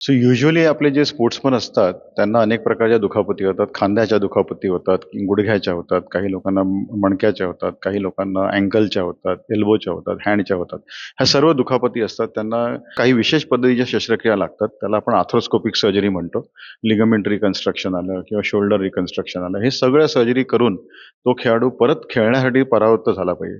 So usually आपले जे sportsman असतात त्यांना अनेक प्रकारच्या दुखापती होतात. खांद्याच्या दुखापती होतात गुडघ्याच्या होतात काही लोकांना मणक्याच्या होतात काही लोकांना अँकलच्या होतात एल्बोच्या होतात हँडच्या होतात. ह्या सर्व दुखापती असतात. त्यांना काही विशेष पद्धतीच्या शस्त्रक्रिया लागतात. त्याला आपण आर्थ्रोस्कोपिक सर्जरी म्हणतो. लिगमेंट रिकन्स्ट्रक्शन आलं किंवा शोल्डर रिकन्स्ट्रक्शन आलं. हे सगळं सर्जरी करून तो खेळाडू परत खेळण्यासाठी परावृत्त झाला पाहिजे.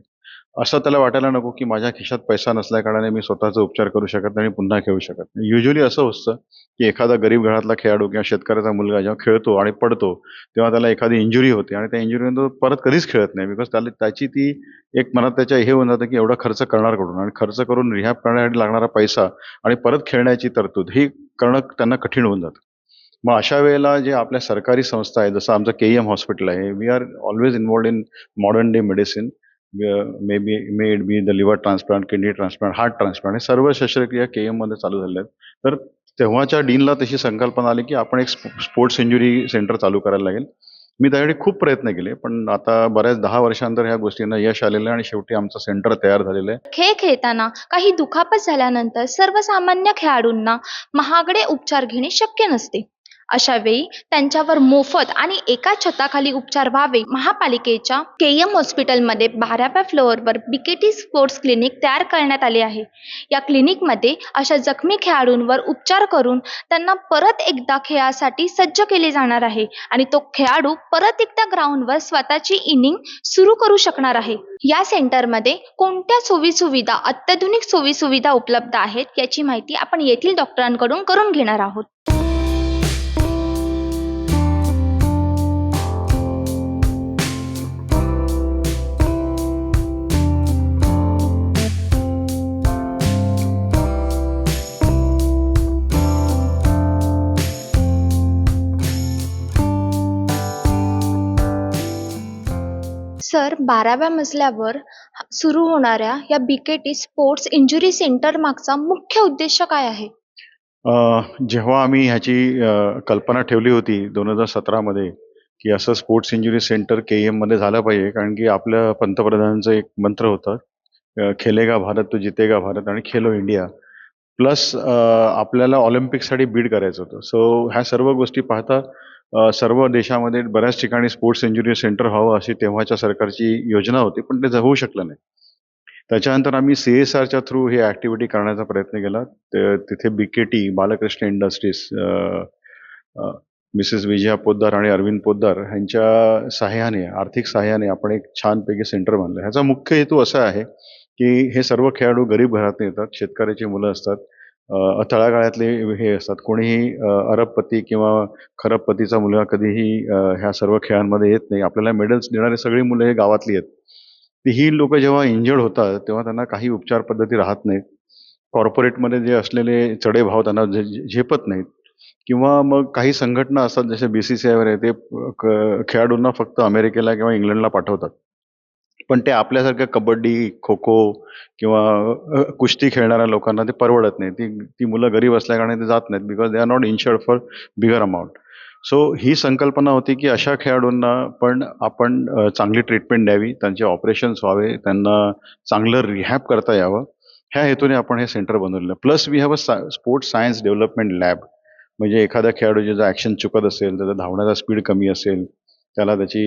असं त्याला वाटायला नको की माझ्या खिशात पैसा नसल्या कारणाने मी स्वतःचा उपचार करू शकत नाही आणि पुन्हा खेळू शकत नाही. युजली असं असतं की एखादा गरीब घरातला खेळाडू किंवा शेतकऱ्याचा मुलगा जेव्हा खेळतो आणि पडतो तेव्हा त्याला एखादी इंजुरी होते आणि त्या इंजुरीनंतर तो परत कधीच खेळत नाही बिकॉज त्याला त्याची ती एक मनात त्याच्या हे होऊन जातं की एवढा खर्च करणार कुठून? आणि खर्च करून रिहॅब करण्यासाठी लागणारा पैसा आणि परत खेळण्याची तरतूद ही करणं त्यांना कठीण होऊन जातं. मग अशा वेळेला जे आपल्या सरकारी संस्था आहे जसं आमचं के एम हॉस्पिटल आहे we are always involved in modern day medicine may be may it be the liver transplant kidney transplant heart transplant हे सर्व शस्त्रक्रिया के एममध्ये चालू झाल्या आहेत. तर तेव्हाच्या डीनला तशी संकल्पना आली की आपण एक स्पोर्ट्स इंजुरी सेंटर चालू करायला लागेल. मी त्यासाठी खूप प्रयत्न केले पण आता बऱ्याच दहा वर्षांतर ह्या गोष्टींना यश आलेलं आहे आणि शेवटी आमचं सेंटर तयार झालेलं आहे. खेळ खेळताना काही दुखापत झाल्यानंतर सर्वसामान्य खेळाडूंना महागडे उपचार घेणे शक्य नसते. अशावेळी त्यांच्यावर मोफत आणि एका छताखाली उपचार व्हावे महापालिकेच्या के एम हॉस्पिटलमध्ये बाराव्या फ्लोअरवर बीकेटी स्पोर्ट्स क्लिनिक तयार करण्यात आले आहे. या क्लिनिकमध्ये अशा जखमी खेळाडूंवर उपचार करून त्यांना परत एकदा खेळासाठी सज्ज केले जाणार आहे आणि तो खेळाडू परत एकदा ग्राउंडवर स्वतःची इनिंग सुरू करू शकणार आहे. या सेंटरमध्ये कोणत्या सोयीसुविधा अत्याधुनिक सोयीसुविधा उपलब्ध आहेत याची माहिती आपण येथील डॉक्टरांकडून करून घेणार आहोत. सर बाराव्या मजल्यावर सुरू होणाऱ्या या बीकेटी स्पोर्ट्स इंजुरी सेंटर मागचा मुख्य उद्देश काय आहे? जेव्हा आम्ही ह्याची कल्पना ठेवली होती दोन हजार सतरामध्ये की असं स्पोर्ट्स इंजुरी सेंटर के मध्ये झालं पाहिजे कारण की आपल्या पंतप्रधानांचं एक मंत्र होतं खेलेगा भारत तो जितेगा भारत आणि खेलो इंडिया. प्लस आपल्याला ऑलिम्पिकसाठी बीड करायचं होतं. सो ह्या सर्व गोष्टी पाहता सर्व देशामध्ये बऱ्याच ठिकाणी स्पोर्ट्स इंजुरी सेंटर व्हावं अशी तेव्हाच्या सरकारची योजना होती पण ते होऊ शकलं नाही. त्याच्यानंतर आम्ही सी एस आरच्या थ्रू हे ॲक्टिव्हिटी करण्याचा प्रयत्न केला. तिथे B K T Balkrishna industries Mrs Vijaya Poddar आणि अरविंद पोद्दार यांच्या सहाय्याने आर्थिक सहाय्याने आपण एक छानपैकी सेंटर बांधलं. ह्याचा मुख्य हेतू असा आहे की हे सर्व खेळाडू गरीब घरातून येतात शेतकऱ्याची मुलं असतात. तळागाळ्यातले हे असतात. कोणीही अरबपती किंवा खरबपतीचा मुलगा कधीही ह्या सर्व खेळांमध्ये येत नाही. आपल्याला मेडल्स देणारी सगळी मुलं हे गावातली आहेत. ती ही लोक जेव्हा इंजर्ड होतात तेव्हा त्यांना काही उपचार पद्धती राहत नाहीत. कॉर्पोरेटमध्ये जे असलेले चढे भाव त्यांना झे- झेपत नाहीत. किंवा मग काही संघटना असतात जसे बी सी सी आयवर वगैरे ते क- खेळाडूंना फक्त अमेरिकेला किंवा इंग्लंडला पाठवतात. पण ते आपल्यासारख्या कबड्डी खो खो किंवा कुस्ती खेळणाऱ्या लोकांना ते परवडत नाही. ती ती मुलं गरीब असल्याकारणे ते जात नाहीत because they are not insured for bigger amount so ही संकल्पना होती की अशा खेळाडूंना पण आपण चांगली ट्रीटमेंट द्यावी त्यांचे ऑपरेशन्स व्हावे त्यांना चांगलं रिहॅप करता यावं. ह्या हेतूने आपण हे सेंटर बनवलेलं. Plus we have a sports science development lab म्हणजे एखाद्या खेळाडू जर ॲक्शन चुकत असेल त्याचा धावण्याचा स्पीड कमी असेल त्याला त्याची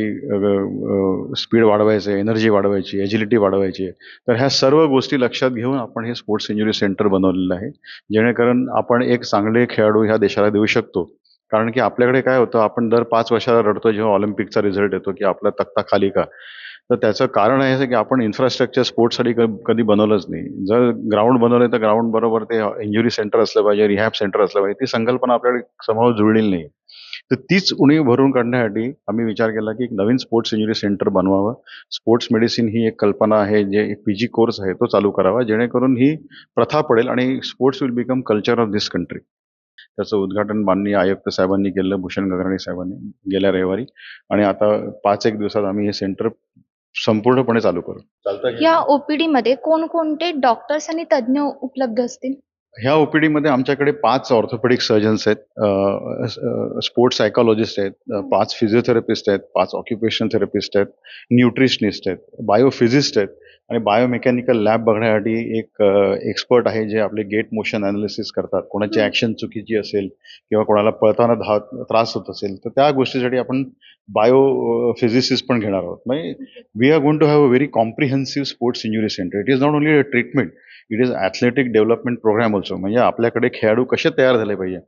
स्पीड वाढवायची आहे एनर्जी वाढवायची एजिलिटी वाढवायची आहे. तर ह्या सर्व गोष्टी लक्षात घेऊन आपण हे स्पोर्ट्स इंजुरी सेंटर बनवलेलं आहे. जेणेकरून आपण एक चांगले खेळाडू ह्या देशाला देऊ शकतो. कारण की आपल्याकडे काय होतं आपण दर पाच वर्षाला रडतो जेव्हा ऑलिम्पिकचा रिझल्ट येतो की आपला तक्ता खाली का. तर त्याचं कारण आहे की आपण इन्फ्रास्ट्रक्चर स्पोर्ट्ससाठी कधी बनवलंच नाही. जर ग्राउंड बनवलं तर ग्राउंड बरोबर ते इंजुरी सेंटर असलं पाहिजे रिहॅब सेंटर असलं पाहिजे ती संकल्पना आपल्याकडे समोर जुळलेली नाही. तर तीच उणीव भरून काढण्यासाठी आम्ही विचार केला की एक नवीन स्पोर्ट्स इंजुरी सेंटर बनवावं. स्पोर्ट्स मेडिसिन ही एक कल्पना आहे जे एक पी जी कोर्स आहे तो चालू करावा. जेणेकरून ही प्रथा पडेल आणि sports will become culture of this country त्याचं उद्घाटन माननीय आयुक्त साहेबांनी केलं भूषण गगराणी साहेबांनी गेल्या रविवारी. आणि आता पाच एक दिवसात आम्ही हे सेंटर संपूर्णपणे चालू करू. या ओपीडी मध्ये कोणकोणते डॉक्टर्स आणि तज्ज्ञ उपलब्ध असतील? ह्या ओपीडीमध्ये आमच्याकडे पाच ऑर्थोपेडिक सर्जन्स आहेत. स्पोर्ट्स सायकॉलॉजिस्ट आहेत पाच फिजिओथेरपिस्ट आहेत पाच ऑक्युपेशन थेरपिस्ट आहेत न्यूट्रिशनिस्ट आहेत बायोफिजिस्ट आहेत आणि बायोमेकॅनिकल लॅब बघण्यासाठी एक एक्सपर्ट आहे जे आपले गेट मोशन अनालिसिस करतात. कोणाची. ॲक्शन चुकीची असेल किंवा कोणाला पळताना धाव त्रास होत असेल तर त्या गोष्टीसाठी आपण बायो फिजिसिस्ट पण घेणार आहोत. म्हणजे we are going to have a very comprehensive sports injury centre it is not only a treatment it is athletic development programme also म्हणजे आपल्याकडे खेळाडू कसे तयार झाले पाहिजे?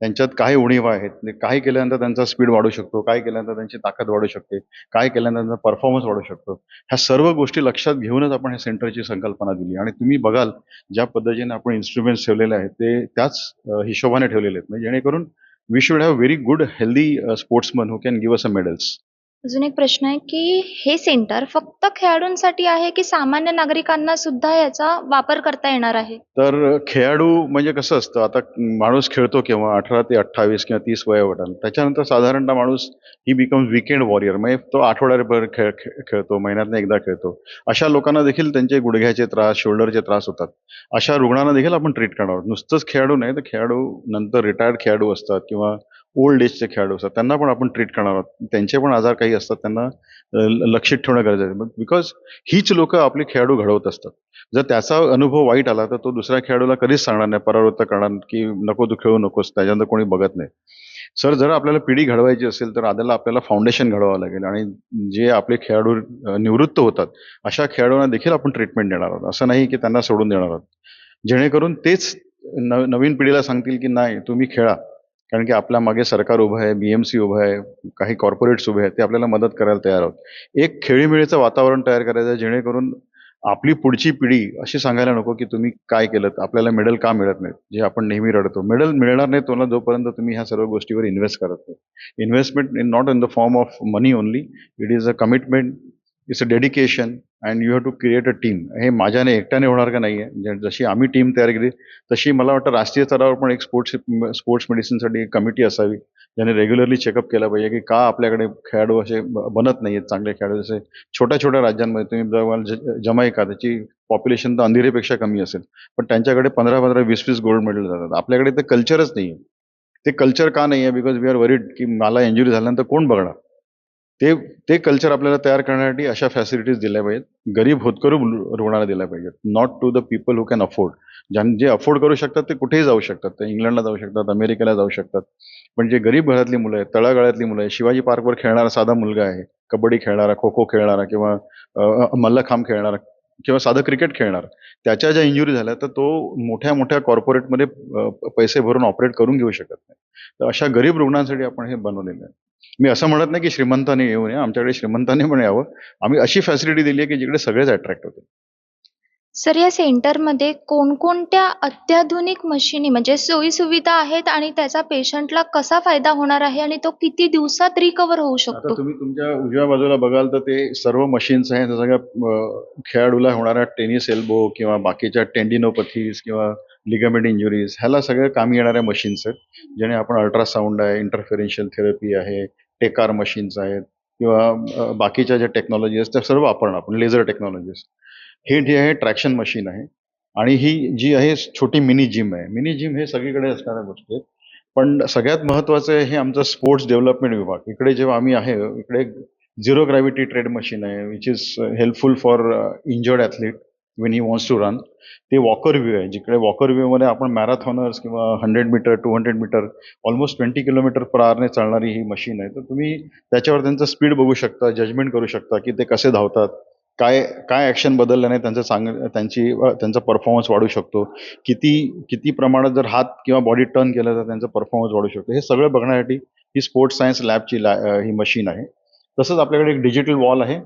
त्यांच्यात काय उणीवा आहेत. म्हणजे काही काय केल्यानंतर त्यांचा स्पीड वाढू शकतो. काय केल्यानंतर त्यांची ताकद वाढू शकते. काय केल्यानंतर त्यांचा परफॉर्मन्स वाढू शकतो. ह्या सर्व गोष्टी लक्षात घेऊनच आपण ह्या सेंटरची संकल्पना दिली. आणि तुम्ही बघाल ज्या पद्धतीने आपण इन्स्ट्रुमेंट्स ठेवलेले आहेत ते त्याच हिशोबाने ठेवलेले आहेत. म्हणजे जेणेकरून we should have very good healthy sportsman who can give us a medals अजून एक प्रश्न आहे की हे सेंटर फक्त खेळाडूंसाठी आहे की सामान्य नागरिकांना सुद्धा याचा वापर करता येणार आहे? तर खेळाडू म्हणजे कसं असतं आता माणूस खेळतो केव्हा अठरा ते अठ्ठावीस किंवा तीस वयोगटात त्याच्यानंतर साधारणतः माणूस ही बिकम विकेंड वॉरियर म्हणजे तो आठवड्याभर खेळ खेळ- खेळतो महिन्यातनं एकदा खेळतो. अशा लोकांना देखील त्यांचे गुडघ्याचे त्रास शोल्डरचे त्रास होतात. अशा रुग्णांना देखील आपण ट्रीट करणार आहोत. नुसतंच खेळाडू नाही तर खेळाडू नंतर रिटायर्ड खेळाडू असतात किंवा ओल्ड एजचे खेळाडू असतात. त्यांना पण आपण ट्रीट करणार आहोत. त्यांचे पण आजार काही असतात त्यांना ल- लक्षित ठेवणं गरजेचं आहे. बिकॉज हीच लोक आपले खेळाडू घडवत असतात. जर त्याचा अनुभव वाईट आला तर तो दुसऱ्या खेळाडूला कधीच सांगणार नाही परावृत्त करणार की नको तू खेळू नकोस त्याच्यानंतर कोणी बघत नाही. सर जर आपल्याला पिढी घडवायची असेल तर आद्याला आपल्याला फाउंडेशन घडवावं लागेल. आणि जे आपले खेळाडू निवृत्त होतात अशा खेळाडूंना देखील आपण ट्रीटमेंट देणार आहोत. असं नाही की त्यांना सोडून देणार आहोत. जेणेकरून तेच न नवीन पिढीला सांगतील की नाही तुम्ही खेळा. कारण की आपल्या मागे सरकार उभं आहे बी एम सी उभं आहे काही कॉर्पोरेट्स उभे आहेत ते आपल्याला मदत करायला तयार आहोत. एक खेळीमेळीचं वातावरण तयार करायचं आहे जेणेकरून आपली पुढची पिढी अशी सांगायला नको की तुम्ही काय केलं आपल्याला मेडल का मिळत नाहीत जे आपण नेहमी रडतो. मेडल मिळणार नाही तुम्हाला जोपर्यंत तुम्ही ह्या सर्व गोष्टीवर इन्व्हेस्ट करत नाही. Investment in not in the form of money only it is a commitment it's a dedication and you have to create a team हे माझ्याने एकट्याने होणार का नाही आहे जशी आम्ही टीम तयार केली तशी मला वाटतं राष्ट्रीय स्तरावर पण एक स्पोर्ट्स स्पोर्ट्स मेडिसिनसाठी एक कमिटी असावी ज्याने रेग्युलरली चेकअप केला पाहिजे की का आपल्याकडे खेळाडू असे बनत नाही आहेत चांगले खेळाडू जसे छोट्या छोट्या राज्यांमध्ये तुम्ही बघाल ज- त्याची पॉप्युलेशन तर अंधेरीपेक्षा कमी असेल. पण त्यांच्याकडे पंधरा पंधरा वीस वीस गोल्ड मेडल जातात. आपल्याकडे ते कल्चरच नाही आहे ते कल्चर का नाही आहे बिकॉज वी आर वरीड की मला इंजुरी झाल्यानंतर कोण बघणार? ते ते कल्चर आपल्याला तयार करण्यासाठी अशा फॅसिलिटीज दिल्या पाहिजेत. गरीब होतकरू रुग्णाला दिल्या पाहिजेत. Not to the people who can afford ज्यां जे अफोर्ड करू शकतात ते कुठेही जाऊ शकतात. ते इंग्लंडला जाऊ शकतात अमेरिकेला जाऊ शकतात. पण जे गरीब घरातली मुलं आहेत तळागाळातली मुलं आहेत शिवाजी पार्कवर खेळणारा साधा मुलगा आहे कबड्डी खेळणारा खो खो खेळणारा किंवा मल्लखांब खेळणारा किंवा साधं क्रिकेट खेळणार त्याच्या ज्या इंजुरी झाल्या तर तो मोठ्या मोठ्या कॉर्पोरेटमध्ये पैसे भरून ऑपरेट करून घेऊ शकत नाही. तर अशा गरीब रुग्णांसाठी आपण हे बनवलेलं आहे. मी असं म्हणत नाही की श्रीमंताने येऊ नये आमच्याकडे श्रीमंताने पण यावं. आम्ही अशी फॅसिलिटी दिली आहे की जिकडे सगळेच अट्रॅक्ट होतील. सर या सेंटरमध्ये कोणकोणत्या अत्याधुनिक मशिनी म्हणजे सोयी सुविधा आहेत आणि त्याचा पेशंटला कसा फायदा होणार आहे आणि तो किती दिवसात रिकवर होऊ आता शकतो? तुम्ही तुमच्या उजव्या बाजूला बघाल तर ते सर्व मशीन्स आहेत. सगळ्या अं, खेळाडूला होणाऱ्या टेनिस एल्बो किंवा बाकीच्या टेंडिनोपथीज किंवा लिगामेंट इंजुरीज ह्याला सगळ्या कामी येणाऱ्या मशीन्स आहेत ज्याने आपण अल्ट्रासाऊंड आहे इंटरफेरेन्शियल थेरपी आहे टेकार मशीन्स आहेत किंवा बाकीच्या ज्या टेक्नॉलॉजी आहेत त्या सर्व वापरणं आपण लेझर टेक्नॉलॉजीज हे जे आहे ट्रॅक्शन मशीन आहे. आणि ही जी आहे छोटी मिनी जिम आहे. मिनी जिम हे सगळीकडे असणाऱ्या गोष्टी आहेत. पण सगळ्यात महत्वाचं आहे हे आमचं स्पोर्ट्स डेव्हलपमेंट विभाग. इकडे जेव्हा आम्ही आहे इकडे झिरो ग्रॅव्हिटी ट्रेड मशीन आहे which is helpful for injured athlete when he wants to run ते वॉकर व्ह्यू आहे. जिकडे वॉकर व्ह्यूमध्ये आपण मॅरेथॉनर्स किंवा hundred metre two hundred metre almost twenty kilometre per आवरने चालणारी ही मशीन आहे. तर तुम्ही त्याच्यावर त्यांचं स्पीड बघू शकता जजमेंट करू शकता की ते कसे धावतात काय काय ॲक्शन बदलल्याने त्यांचं चांग त्यांची त्यांचा परफॉर्मन्स वाढू शकतो. किती किती प्रमाणात जर हात किंवा बॉडी टर्न केलं तर त्यांचा परफॉर्मन्स वाढू शकतो. हे सगळं बघण्यासाठी ही स्पोर्ट्स सायन्स लॅबची लॅ ही मशीन आहे. तसंच आपल्याकडे एक डिजिटल वॉल आहे.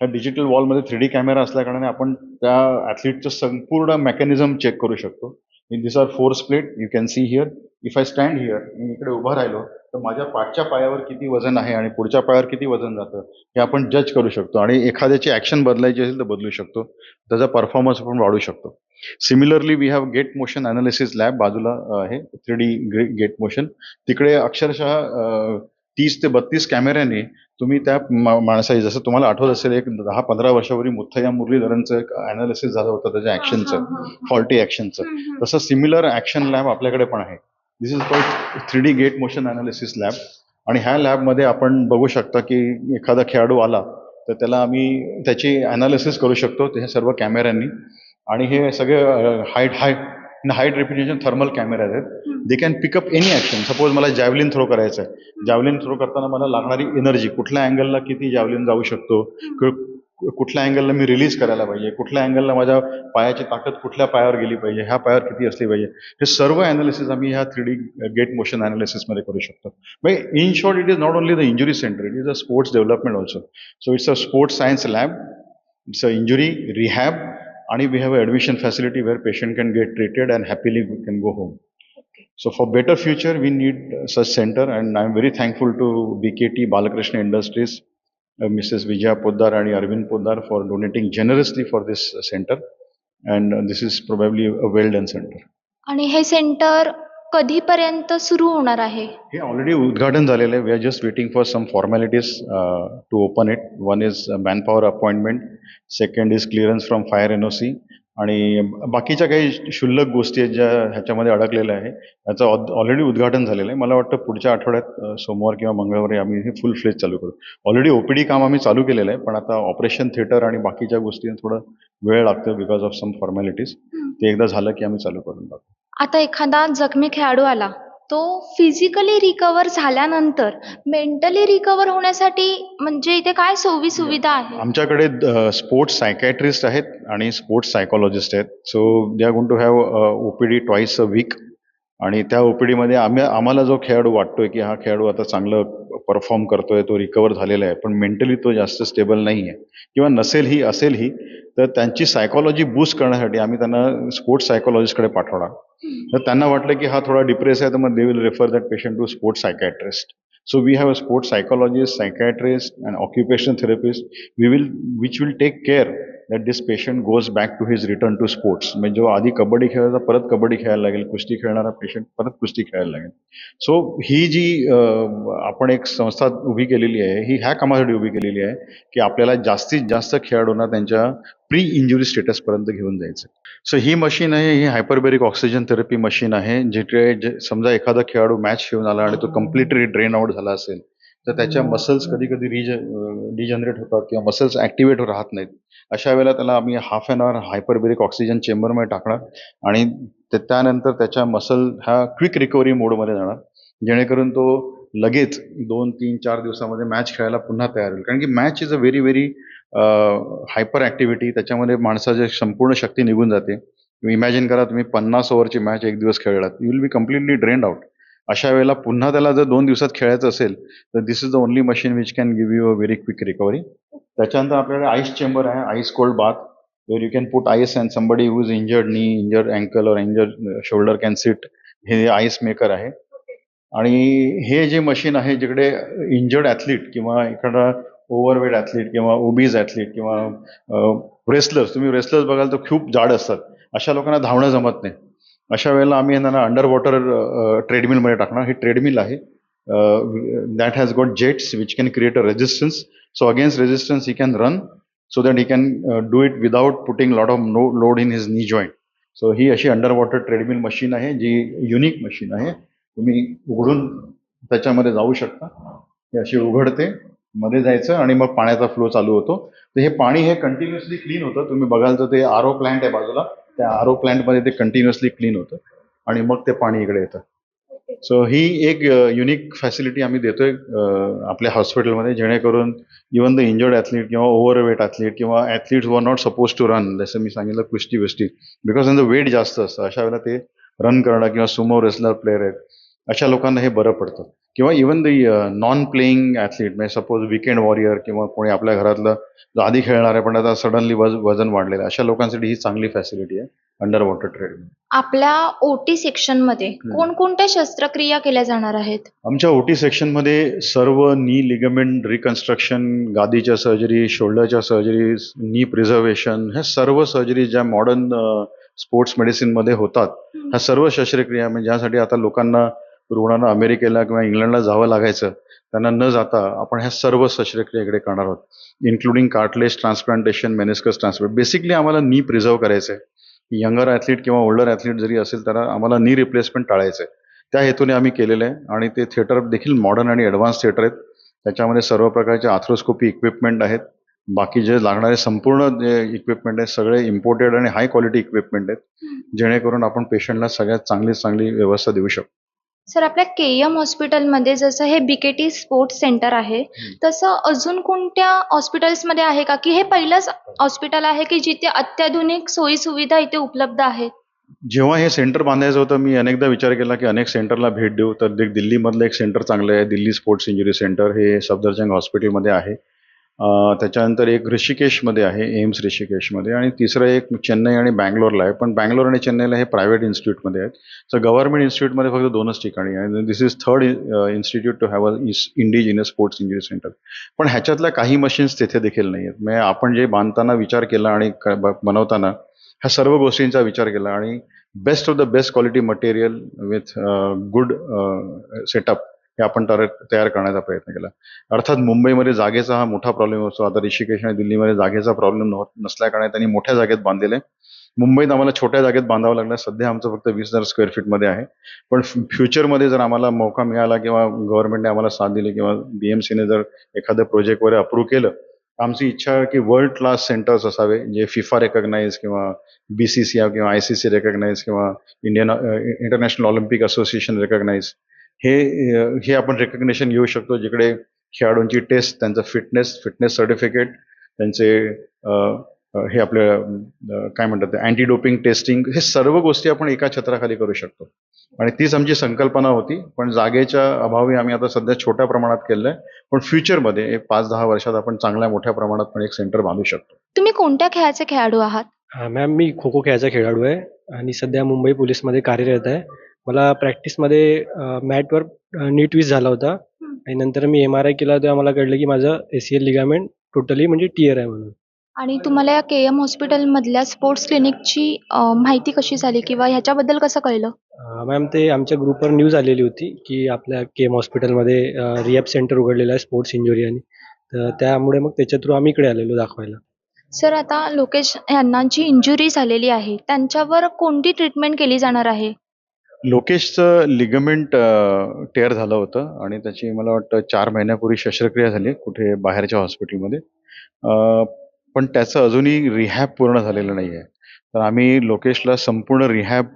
ह्या डिजिटल वॉलमध्ये थ्री डी कॅमेरा असल्याकारणाने आपण त्या ॲथलीटचं संपूर्ण मेकॅनिझम चेक करू शकतो. In this are four split you can see here if I stand here मी इकडे उभा राहिलो तर माझ्या पाठच्या पायावर किती वजन आहे आणि पुढच्या पायावर किती वजन जातं हे आपण जज करू शकतो. आणि एखाद्याची ॲक्शन बदलायची असेल तर बदलू शकतो. त्याचा परफॉर्मन्स आपण वाढू शकतो. Similarly we have gait motion analysis lab बाजूला आहे थ्री डी गेट मोशन तिकडे अक्षरशः तीस ते बत्तीस कॅमेऱ्याने तुम्ही त्या माणसाची जसं तुम्हाला आठवत असेल एक दहा पंधरा वर्षापूर्वी मुथय्या मुरलीधरनचं एक अनालिसिस झालं होतं त्याच्या ऍक्शनचं फॉल्टी ऍक्शनचं तसं सिमिलर ऍक्शन लॅब आपल्याकडे पण आहे. This is called three D gait motion analysis lab आणि ह्या लॅबमध्ये आपण बघू शकता की एखादा खेळाडू आला तर त्याला आम्ही त्याची अनालिसिस करू शकतो ते हे सर्व कॅमेऱ्यांनी आणि हे सगळे height high high definition thermal cameras आहेत. They can pick up any action suppose मला जॅव्हलिन थ्रो करायचं आहे जॅव्हलिन थ्रो करताना मला लागणारी एनर्जी कुठल्या अँगलला किती जॅव्हलिन जाऊ शकतो कुठल्या अँगलला मी रिलीज करायला पाहिजे कुठल्या अँगलला माझ्या पायाची ताकद कुठल्या पायावर गेली पाहिजे ह्या पायावर किती असली पाहिजे. हे सर्व अनालिसिस आम्ही ह्या थ्री डी गेट मोशन अनालिसिसमध्ये करू शकतो. म्हणजे in short it is not only the injury centre it is a sports development also so it's a sports science lab it's a injury rehab आणि we have admission facility where patient can get treated and happily can go home So for better future, we need uh, such center, and I'm very thankful to BKT Balakrishna Industries, uh, Mrs. Vijaya Poddar and Arvind Poddar for donating generously for this uh, center, and uh, this is probably a well done center. आणि हे centre कधीपर्यंत सुरू होणार आहे? हे already उद्घाटन झालेलं आहे. We are just waiting for some formalities to open it one is manpower appointment second is clearance from fire N O C आणि बाकीच्या काही क्षुल्लक गोष्टी आहेत ज्या ह्याच्यामध्ये अडकलेल्या आहे याचं ऑलरेडी उद्घाटन झालेलं आहे. मला वाटतं पुढच्या आठवड्यात सोमवार किंवा मंगळवारी आम्ही हे फुल फ्लेज चालू करू. ऑलरेडी ओपीडी काम आम्ही चालू केलेलं आहे पण आता ऑपरेशन थिएटर आणि बाकीच्या गोष्टी थोडं वेळ लागतं बिकॉज ऑफ सम फॉर्मॅलिटीज ते एकदा झालं की आम्ही चालू करून टाकू. आता एखादा जखमी खेळाडू आला तो फिजिकली रिकवर झाल्यानंतर मेंटली रिकवर होण्यासाठी म्हणजे इथे काय सोयी सुविधा आहे आमच्याकडे स्पोर्ट्स सायकॅट्रिस्ट आहेत आणि स्पोर्ट्स सायकोलॉजिस्ट आहेत. So they are gonna have O P D twice a week आणि त्या ओ पी डीमध्ये आम्ही आम्हाला जो खेळाडू वाटतोय की हा खेळाडू आता चांगलं परफॉर्म करतोय तो रिकवर झालेला आहे पण मेंटली तो जास्त स्टेबल नाही आहे किंवा नसेलही असेलही तर त्यांची सायकॉलॉजी बूस्ट करण्यासाठी आम्ही त्यांना स्पोर्ट्स सायकॉलॉजिस्टकडे पाठवणार. तर त्यांना वाटलं की हा थोडा डिप्रेस आहे तर मग they will refer that patient to sports psychiatrist so we have a sports psychologist psychiatrist and occupation therapist we will which will take care that this patient goes back to his return to sports म्हणजे जो आधी कबड्डी खेळायचा परत कबड्डी खेळायला लागेल. कुस्ती खेळणारा patient परत कुस्ती खेळायला लागेल. सो ही जी आपण एक संस्था उभी केलेली आहे ही ह्या कामासाठी उभी केलेली आहे की आपल्याला जास्तीत जास्त खेळाडूंना त्यांच्या प्री इंजुरी स्टेटसपर्यंत घेऊन जायचं. सो ही मशीन आहे ही हायपरबेरिक ऑक्सिजन थेरपी मशीन आहे जिथे जे समजा एखादा खेळाडू मॅच घेऊन आला आणि तो कम्प्लिटली ड्रेन आउट झाला असेल तर त्याच्या मसल्स कधी कधी रिज डिजनरेट होतात किंवा मसल्स ॲक्टिवेट राहत नाहीत. अशा वेळेला त्याला आम्ही हाफ अन आवर हायपरबेरिक ऑक्सिजन चेंबरमध्ये टाकणार आणि ते- त्यानंतर त्याच्या मसल ह्या क्विक रिकव्हरी मोडमध्ये जाणार. जेणेकरून तो लगेच दोन तीन चार दिवसामध्ये मॅच खेळायला पुन्हा तयार होईल. कारण की match is a very very hyper activity त्याच्यामध्ये माणसाची संपूर्ण शक्ती निघून जाते. इमॅजिन करा तुम्ही पन्नास ओव्हरची मॅच एक दिवस खेळलात. You will be completely drained out अशा वेळेला पुन्हा त्याला जर दोन दिवसात खेळायचं असेल तर this is the only machine which can give you a very quick recovery त्याच्यानंतर आपल्याकडे आईस चेंबर आहे ice cold bath where you can put ice and somebody who is injured knee injured ankle or injured shoulder can sit हे ice maker आहे. आणि हे जे machine आहे जिकडे इंजर्ड ॲथलीट किंवा एखादा ओव्हरवेट ॲथलीट किंवा ओबीज ॲथलीट किंवा uh, रेसलर्स तुम्ही रेसलर्स बघाल तर खूप जाड असतात. अशा लोकांना धावणं जमत नाही. अशा वेळेला आम्ही त्यांना अंडर वॉटर ट्रेडमिलमध्ये टाकणार. हे ट्रेडमिल आहे. That has got jets which can create a resistance so against resistance he can run so that he can do it without putting lot of no load in his knee joint so he अशी under water treadmill machine आहे जी unique machine आहे. तुम्ही उघडून त्याच्यामध्ये जाऊ शकता. हे अशी उघडते मध्ये जायचं आणि मग पाण्याचा फ्लो चालू होतो. तर हे पाणी हे कंटिन्युअसली क्लीन होतं. तुम्ही बघाल तर ते आर ओ प्लांट आहे बाजूला. त्या आर ओ प्लांटमध्ये ते कंटिन्युअसली क्लीन होतं आणि मग ते पाणी इकडे येतं. सो ही एक युनिक फॅसिलिटी आम्ही देतोय आपल्या हॉस्पिटलमध्ये जेणेकरून इवन द इंजर्ड ॲथलीट किंवा ओव्हरवेट ॲथलीट किंवा athletes were not suppose to run जसं मी सांगितलं कुस्ती वेस्टी बिकॉज त्यांचं वेट जास्त असतं अशा वेळेला ते रन करणं किंवा सुमो रेसलर प्लेअर आहेत अशा लोकांना हे बरं पडतं. किंवा even the non playing athlete म्हणजे सपोज विकेंड वॉरियर किंवा कोणी आपल्या घरातलं जो आधी खेळणार आहे पण आता सडनली वज वजन वाढलेलं अशा लोकांसाठी ही चांगली फॅसिलिटी आहे अंडर वॉटर ट्रेडमिल आपल्या ओटी सेक्शनमध्ये कोणकोणत्या शस्त्रक्रिया केल्या जाणार आहेत? आमच्या ओटी सेक्शनमध्ये सर्व नी लिगमेंट रिकन्स्ट्रक्शन गादीच्या सर्जरी शोल्डरच्या सर्जरीज नी प्रिझर्वेशन ह्या सर्व सर्जरी ज्या मॉडर्न स्पोर्ट्स मेडिसिनमध्ये होतात ह्या सर्व शस्त्रक्रिया म्हणजे ज्यासाठी आता लोकांना रुग्णांना अमेरिकेला किंवा इंग्लंडला जावं लागायचं. त्यांना न जाता आपण ह्या सर्व शस्त्रक्रिया इकडे करणार आहोत. Including cartilage transplantation meniscus transplant basically आम्हाला नी प्रिझर्व करायचं आहे यंगर ॲथलीट किंवा ओल्डर ॲथलीट जरी असेल तर आम्हाला नी रिप्लेसमेंट टाळायचं आहे त्या हेतूने आम्ही केलेलं आहे आणि ते थिएटर देखील मॉडर्न आणि ॲडव्हान्स थिएटर आहेत. त्याच्यामध्ये सर्व प्रकारचे आथ्रोस्कोपी इक्विपमेंट आहेत. बाकी जे लागणारे संपूर्ण जे इक्विपमेंट आहेत सगळे इम्पोर्टेड आणि हाय क्वालिटी इक्विपमेंट आहेत. जेणेकरून आपण पेशंटला सगळ्यात चांगली चांगली व्यवस्था देऊ शकतो सर आपल्या के एम हॉस्पिटलमध्ये जसं हे बीकेटी स्पोर्ट्स सेंटर आहे तसं अजून कोणत्या हॉस्पिटल्समध्ये आहे का? की हे पहिलंच हॉस्पिटल आहे की जिथे अत्याधुनिक सोयी सुविधा इथे उपलब्ध आहेत? जेव्हा हे सेंटर बांधायचं होतं मी अनेकदा विचार केला की अनेक सेंटरला भेट देऊ. तर दिल्लीमधलं एक सेंटर चांगलं आहे दिल्ली स्पोर्ट्स इंजुरी सेंटर हे सफदरजंग हॉस्पिटलमध्ये आहे. त्याच्यानंतर एक ऋषिकेशमध्ये आहे एम्स ऋषिकेशमध्ये. आणि तिसरं एक चेन्नई आणि बँगलोरला आहे. पण बँगलोर आणि चेन्नईला हे प्रायव्हेट इन्स्टिट्यूटमध्ये आहेत. तर गव्हर्नमेंट इन्स्टिट्यूटमध्ये फक्त दोनच ठिकाणी आहे. This is third institute to have a indigenous sports injury centre पण ह्याच्यातल्या काही मशीन्स तिथे देखील नाही आहेत. म्हणजे आपण जे बांधताना विचार केला आणि बनवताना ह्या सर्व गोष्टींचा विचार केला आणि best of the best quality material with good setup हे आपण तयार करण्याचा प्रयत्न केला. अर्थात मुंबईमध्ये जागेचा हा मोठा प्रॉब्लेम असतो आता ऋषिकेश आणि दिल्लीमध्ये जागेचा प्रॉब्लेम नसल्याकारणे त्यांनी मोठ्या जागेत बांधलेले. मुंबईत आम्हाला छोट्या जागेत बांधावं लागलं. सध्या आमचं फक्त वीस हजार स्क्वेअर फीटमध्ये आहे. पण फ्युचरमध्ये जर आम्हाला मौका मिळाला किंवा गव्हर्नमेंटने आम्हाला साथ दिली किंवा बीएमसीने जर एखादं प्रोजेक्ट वगैरे अप्रूव्ह केलं तर आमची इच्छा आहे की वर्ल्ड क्लास सेंटर्स असावे जे फिफा रेकग्नाईज किंवा बी सी सी किंवा आय सी सी किंवा Indian International Olympic Association recognise हे हे आपण रेकग्नेशन घेऊ शकतो जिकडे खेळाडूंची टेस्ट त्यांचं फिटनेस फिटनेस सर्टिफिकेट त्यांचे हे आपले अ, काय म्हणतात अँटी डोपिंग टेस्टिंग हे सर्व गोष्टी आपण एका छत्राखाली करू शकतो. आणि तीच आमची संकल्पना होती पण जागेच्या अभावी आम्ही आता सध्या छोट्या प्रमाणात केलं आहे पण फ्युचरमध्ये एक पाच दहा वर्षात आपण चांगल्या मोठ्या प्रमाणात पण एक सेंटर बांधू शकतो. तुम्ही कोणत्या खेळाचे खेळाडू आहात? हा, मॅम मी खो खो खेळाचा खेळाडू आहे आणि सध्या मुंबई पोलीसमध्ये कार्यरत आहे. मला प्रॅक्टिसमध्ये मॅटवर नीट वीस झाला होता. आणि नंतर मी एम आर आय केला तेव्हा मला कळलं की माझं A C L ligament totally म्हणजे टीयर आहे म्हणून. आणि तुम्हाला या के एम हॉस्पिटलमधल्या स्पोर्ट्स क्लिनिकची अं, माहिती कशी झाली किंवा ह्याच्याबद्दल कसं कळलं? अं, मॅम ते आमच्या ग्रुपवर न्यूज आलेली होती की आपल्या के एम हॉस्पिटलमध्ये रिहॅब सेंटर उघडलेलं आहे स्पोर्ट्स इंजुरी आणि. तर त्यामुळे मग त्याच्या थ्रू आम्ही इकडे आलेलो दाखवायला. सर आता लोकेश यांना जी इंजुरी झालेली आहे त्यांच्यावर कोणती ट्रीटमेंट केली जाणार आहे? लोकेशचं लिगमेंट टेअर झालं होतं आणि त्याची मला वाटतं चार महिन्यापूर्वी शस्त्रक्रिया झाली कुठे बाहेरच्या हॉस्पिटलमध्ये पण त्याचं अजूनही रिहॅब पूर्ण झालेलं नाही आहे तर आम्ही लोकेशला संपूर्ण रिहॅब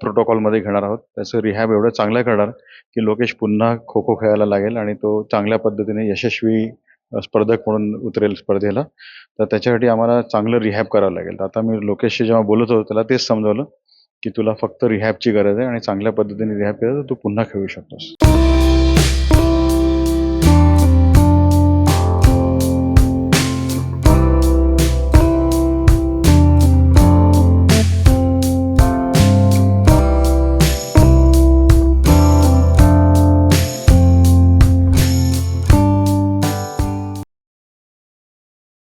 प्रोटोकॉलमध्ये घेणार आहोत. त्याचं रिहॅब एवढं चांगलं करणार की लोकेश पुन्हा खो खो खेळायला लागेल आणि तो चांगल्या पद्धतीने यशस्वी स्पर्धक म्हणून उतरेल स्पर्धेला. तर त्याच्यासाठी आम्हाला चांगलं रिहॅब करावं लागेल. आता मी लोकेशशी जेव्हा बोलत होतो त्याला तेच समजावलं. की तुला फक्त रिहॅबची गरज आहे आणि चांगल्या पद्धतीने रिहॅब केलं तर तू पुन्हा खेळू शकतोस.